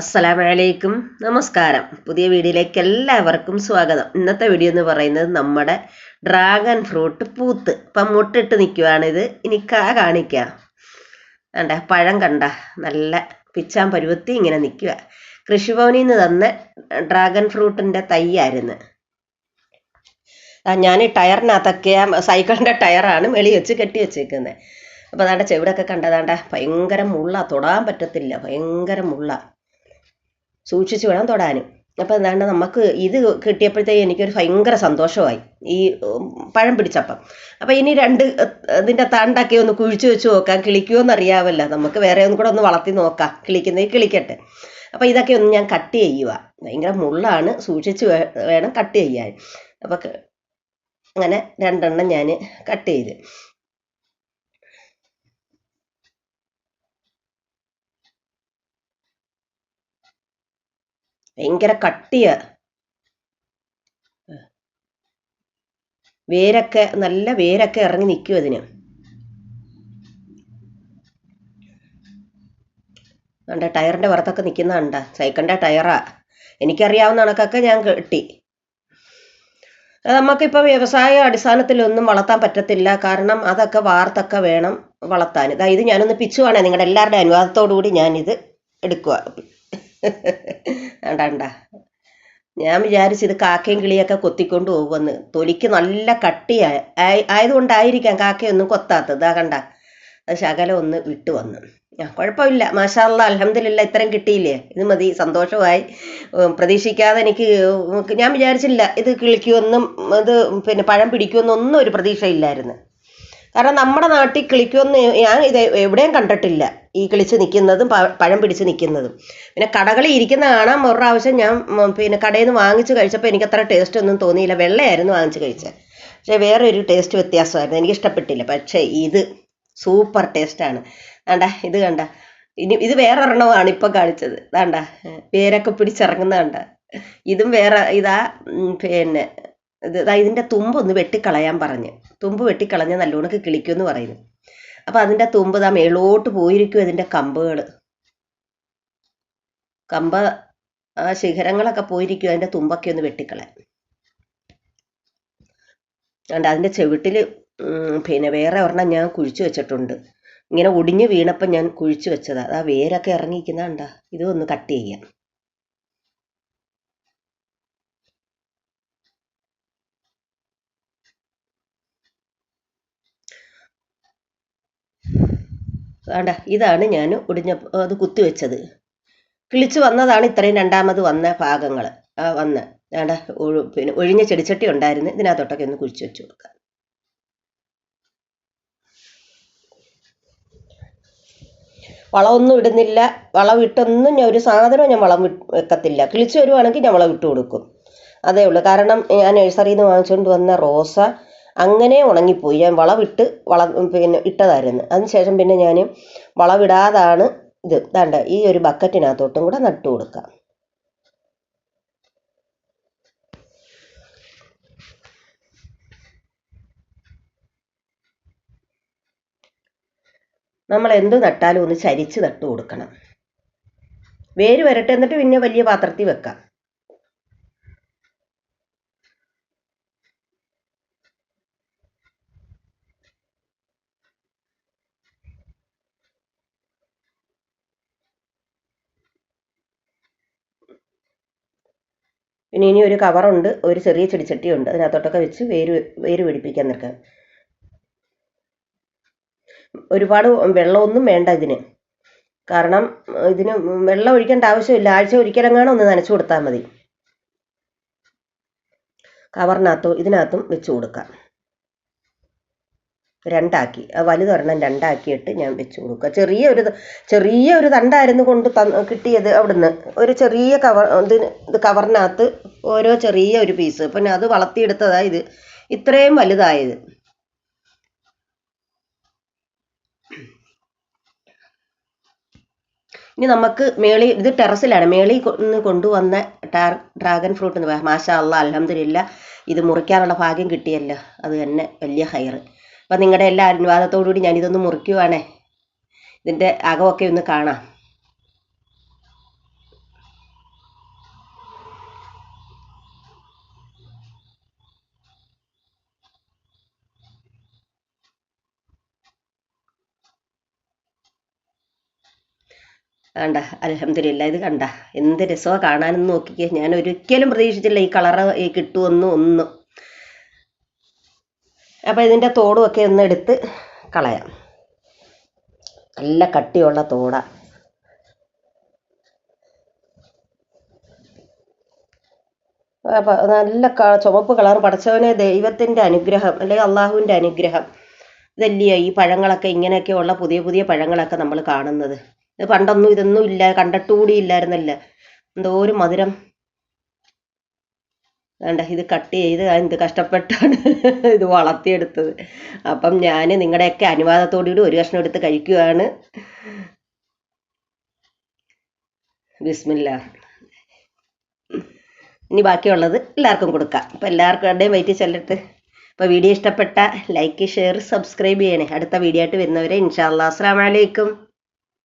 അസ്സലാമലൈക്കും. നമസ്കാരം. പുതിയ വീഡിയോയിലേക്ക് എല്ലാവർക്കും സ്വാഗതം. ഇന്നത്തെ വീഡിയോ എന്ന് പറയുന്നത് നമ്മുടെ ഡ്രാഗൺ ഫ്രൂട്ട് പൂത്ത്. ഇപ്പം മുട്ടിട്ട് നിൽക്കുവാണിത് ഇനി കാ കാണിക്കാം. കണ്ട പഴം കണ്ട. നല്ല പിച്ചാൻ പരുവത്തി ഇങ്ങനെ നിൽക്കുക കൃഷിഭവനിൽ നിന്ന് തന്ന ഡ്രാഗൺ ഫ്രൂട്ടിന്റെ തൈയായിരുന്നു. ഞാൻ ടയറിനകത്തൊക്കെ സൈക്കിളിന്റെ ടയറാണ് വെളി വെച്ച് കെട്ടി വെച്ചേക്കുന്നത് അപ്പോൾ അതാണ്ട് ചെവിടൊക്കെ കണ്ടതാണ്ട ഭയങ്കര മുള്ള. തൊടാൻ പറ്റത്തില്ല. ഭയങ്കര മുള്ള. സൂക്ഷിച്ച് വേണം തൊടാനും. അപ്പോൾ എന്താണ്ട് നമുക്ക് ഇത് കിട്ടിയപ്പോഴത്തേക്ക് എനിക്കൊരു ഭയങ്കര സന്തോഷമായി. ഈ പഴം പിടിച്ചപ്പം. അപ്പോൾ ഇനി രണ്ട് ഇതിന്റെ തണ്ടൊക്കെ ഒന്ന് കുഴിച്ചു വെച്ച് നോക്കാം. കിളിക്കുമോ അറിയാമല്ലോ നമുക്ക് വേറെ ഒന്നും കൂടെ ഒന്ന് വളർത്തി നോക്കാം. കിളിക്കുന്നത് കിളിക്കട്ടെ. അപ്പോൾ ഇതൊക്കെ ഒന്ന് ഞാൻ കട്ട് ചെയ്യുക. ഭയങ്കര മുള്ളാണ്. സൂക്ഷിച്ച് വേണം കട്ട് ചെയ്യാൻ. അപ്പോൾ അങ്ങനെ രണ്ടെണ്ണം ഞാൻ കട്ട് ചെയ്ത്. ഭയങ്കര കട്ടിയ. വേരൊക്കെ നല്ല വേരൊക്കെ ഇറങ്ങി നിൽക്കും അതിന്. കണ്ട ടയറിന്റെ പുറത്തൊക്കെ നിൽക്കുന്ന കണ്ട? സൈക്കിളിന്റെ ടയറാ. എനിക്കറിയാവുന്ന കണക്കൊക്കെ ഞാൻ കെട്ടി. നമുക്കിപ്പോൾ വ്യവസായ അടിസ്ഥാനത്തിലൊന്നും വളർത്താൻ പറ്റത്തില്ല. കാരണം അതൊക്കെ വാർത്തൊക്കെ വേണം വളർത്താൻ. ഇതാ ഇത് ഞാനൊന്ന് പിച്ചുവാണേ നിങ്ങളുടെ എല്ലാവരുടെ അനുവാദത്തോടു കൂടി ഞാനിത് എടുക്കുക വേണ്ട ഞാൻ വിചാരിച്ചു ഇത് കാക്കയും കിളിയൊക്കെ കൊത്തിക്കൊണ്ട് പോകുമെന്ന്. തൊലിക്ക് നല്ല കട്ടിയായ ആയതുകൊണ്ടായിരിക്കാം കാക്കയൊന്നും കൊത്താത്തത്. കണ്ട. അത് ശകലം ഒന്ന് വിട്ടു വന്നു. ആ കുഴപ്പമില്ല. മാഷാള്ള അലഹമില്ല ഇത്രയും കിട്ടിയില്ലേ? ഇത് മതി. സന്തോഷമായി. പ്രതീക്ഷിക്കാതെ എനിക്ക് ഞാൻ വിചാരിച്ചില്ല ഇത് കിളിക്കുമെന്നും ഇത് പിന്നെ പഴം പിടിക്കുമെന്നൊന്നും ഒരു പ്രതീക്ഷയില്ലായിരുന്നു. കാരണം നമ്മുടെ നാട്ടിൽ കിളിക്കുമെന്ന് ഞാൻ ഇത് എവിടെയും കണ്ടിട്ടില്ല. ഈ കിളിച്ച് നിൽക്കുന്നതും പഴം പിടിച്ച് നിൽക്കുന്നതും പിന്നെ കടകളിൽ ഇരിക്കുന്ന കാണാൻ ഒരു പ്രാവശ്യം ഞാൻ പിന്നെ കടയിൽ നിന്ന് വാങ്ങിച്ച് കഴിച്ചപ്പോൾ എനിക്ക് അത്ര ടേസ്റ്റ് ഒന്നും തോന്നിയില്ല. വെള്ളയായിരുന്നു വാങ്ങിച്ച് കഴിച്ചത്. പക്ഷേ വേറെ ഒരു ടേസ്റ്റ് വ്യത്യാസമായിരുന്നു. എനിക്ക് ഇഷ്ടപ്പെട്ടില്ല. പക്ഷേ ഇത് സൂപ്പർ ടേസ്റ്റാണ് വേണ്ട ഇത് കണ്ട. ഇനി ഇത് വേറെ ഒരെണ്ണമാണ് ഇപ്പം കാണിച്ചത്. വേണ്ട പേരൊക്കെ പിടിച്ചിറങ്ങുന്ന കണ്ട. ഇതും വേറെ ഇതാ പിന്നെ ഇതിന്റെ തുമ്പൊന്ന് വെട്ടിക്കളയാൻ പറഞ്ഞ്. തുമ്പ് വെട്ടിക്കളഞ്ഞാൽ നല്ലോണക്ക് കിളിക്കുമെന്ന് പറയുന്നു. അപ്പം അതിന്റെ തുമ്പ് ദാ മേളോട്ട് പോയിരിക്കും അതിന്റെ കമ്പുകൾ കമ്പ ആ ശിഖരങ്ങളൊക്കെ പോയിരിക്കും അതിന്റെ തുമ്പൊക്കെ ഒന്ന് വെട്ടിക്കളയാൻ. അതുകൊണ്ട് അതിന്റെ ചെവിട്ടിൽ പിന്നെ വേറെ ഒരെണ്ണം ഞാൻ കുഴിച്ചു വെച്ചിട്ടുണ്ട്. ഇങ്ങനെ ഒടിഞ്ഞു വീണപ്പം ഞാൻ കുഴിച്ചു വെച്ചതാണ് ആ വേരൊക്കെ ഇറങ്ങിയിരിക്കുന്ന ഇത് ഒന്ന് കട്ട് ചെയ്യാം. വേണ്ട ഇതാണ് ഞാൻ ഒടിഞ്ഞ അത് കുത്തിവെച്ചത് കിളിച്ചു വന്നതാണ് ഇത്രയും രണ്ടാമത് വന്ന ഭാഗങ്ങൾ വന്ന്. വേണ്ട ഒഴു- പിന്നെ ഒഴിഞ്ഞ ചെടിച്ചട്ടി ഉണ്ടായിരുന്നു. ഇതിനകത്തോട്ടൊക്കെ ഒന്ന് കുഴിച്ചു വെച്ച് കൊടുക്കാം. വളമൊന്നും ഇടുന്നില്ല. വളം ഇട്ടൊന്നും ഞാൻ ഒരു സാധനവും ഞാൻ വളം വെക്കത്തില്ല. കിളിച്ചു വരുവാണെങ്കിൽ ഞാൻ വളം ഇട്ട് കൊടുക്കും. അതേ ഉള്ളൂ. കാരണം ഞാൻ നഴ്സറിയിൽ നിന്ന് വാങ്ങിച്ചുകൊണ്ട് വന്ന റോസ അങ്ങനെ ഉണങ്ങിപ്പോയി. ഞാൻ വളമിട്ട് വള പിന്നെ ഇട്ടതായിരുന്നു. അതിനുശേഷം പിന്നെ ഞാൻ വളമിടാതാണ് ഇത്. വേണ്ട ഈ ഒരു ബക്കറ്റിനകത്തോട്ടും കൂടെ നട്ടു കൊടുക്കാം. നമ്മൾ എന്ത് നട്ടാലും ഒന്ന് ചരിച്ച് നട്ടു കൊടുക്കണം. വേര് വരട്ടെ എന്നിട്ട് പിന്നെ വലിയ പാത്രത്തിൽ വെക്കാം. പിന്നെ ഇനി ഒരു കവറുണ്ട് ഒരു ചെറിയ ചെടിച്ചട്ടിയുണ്ട് അതിനകത്തോട്ടൊക്കെ വെച്ച് വേര് വേര് പിടിപ്പിക്കാൻ നിൽക്കാം ഒരുപാട് വെള്ളമൊന്നും വേണ്ട ഇതിന്. കാരണം ഇതിന് വെള്ളം ഒഴിക്കേണ്ട ആവശ്യമില്ല. ആഴ്ച ഒരിക്കലെങ്ങാനും ഒന്ന് നനച്ചു കൊടുത്താൽ മതി. കവറിനകത്തും ഇതിനകത്തും വെച്ച് കൊടുക്കാം രണ്ടാക്കി. വലുതൊരെണ്ണം രണ്ടാക്കിയിട്ട് ഞാൻ വെച്ച് കൊടുക്കുക. ചെറിയ ഒരു ചെറിയ ഒരു തണ്ടായിരുന്നു കൊണ്ട് തന്ന് കിട്ടിയത് അവിടുന്ന്. ഒരു ചെറിയ കവർ ഇതിന് ഇത് കവറിനകത്ത് ഓരോ ചെറിയ ഒരു പീസ് പിന്നെ അത് വളർത്തിയെടുത്തതാണ് ഇത്. ഇത്രയും വലുതായത്. ഇനി നമുക്ക് മേളി ഇത് ടെറസിലാണ്. മേളി കൊണ്ടുവന്ന ഡ്രാഗൺ ഫ്രൂട്ട് എന്ന് പറയാം. മാഷാ അല്ല അലഹമില്ല ഇത് മുറിക്കാനുള്ള ഭാഗ്യം കിട്ടിയല്ലോ. അത് തന്നെ വലിയ ഹയർ അപ്പം നിങ്ങളുടെ എല്ലാ അനുവാദത്തോടുകൂടി ഞാനിതൊന്ന് മുറിക്കുവാണേ. ഇതിന്റെ അകമൊക്കെ ഒന്ന് കാണാം. കണ്ട അലഹമില്ല ഇത് കണ്ട. എന്ത് രസമാണ് കാണാനെന്ന് നോക്കിക്കേ. ഞാൻ ഒരിക്കലും പ്രതീക്ഷിച്ചില്ല ഈ കളർ കിട്ടുമെന്ന് ഒന്നും. അപ്പം ഇതിന്റെ തോടും ഒക്കെ ഒന്ന് എടുത്ത് കളയാം. നല്ല കട്ടിയുള്ള തോട. നല്ല ചുവപ്പ് കളർ പടച്ചവനെ ദൈവത്തിന്റെ അനുഗ്രഹം അല്ലെങ്കിൽ അള്ളാഹുവിന്റെ അനുഗ്രഹം. ഇതല്ലയോ ഈ പഴങ്ങളൊക്കെ ഇങ്ങനെയൊക്കെയുള്ള പുതിയ പുതിയ പഴങ്ങളൊക്കെ നമ്മൾ കാണുന്നത്. ഇത് പണ്ടൊന്നും ഇതൊന്നും ഇല്ല കണ്ടിട്ടുകൂടി ഇല്ലായിരുന്നല്ല? എന്തോരം മധുരം. വേണ്ട ഇത് കട്ട് ചെയ്ത് എന്ത് കഷ്ടപ്പെട്ടാണ് ഇത് വളർത്തിയെടുത്തത്. അപ്പം ഞാൻ നിങ്ങളുടെയൊക്കെ അനുവാദത്തോടുകൂടി ഒരു കഷ്ണം എടുത്ത് കഴിക്കുവാണ്. ബിസ്മില്ല ഇനി ബാക്കിയുള്ളത് എല്ലാവർക്കും കൊടുക്കാം. അപ്പം എല്ലാവർക്കും വെയിറ്റ് ചെല്ലട്ട്. അപ്പോൾ വീഡിയോ ഇഷ്ടപ്പെട്ട ലൈക്ക് ഷെയർ സബ്സ്ക്രൈബ് ചെയ്യണേ. അടുത്ത വീഡിയോ ആയിട്ട് വരുന്നവരെ ഇൻഷാ അല്ലാ അസ്സാം വലൈക്കും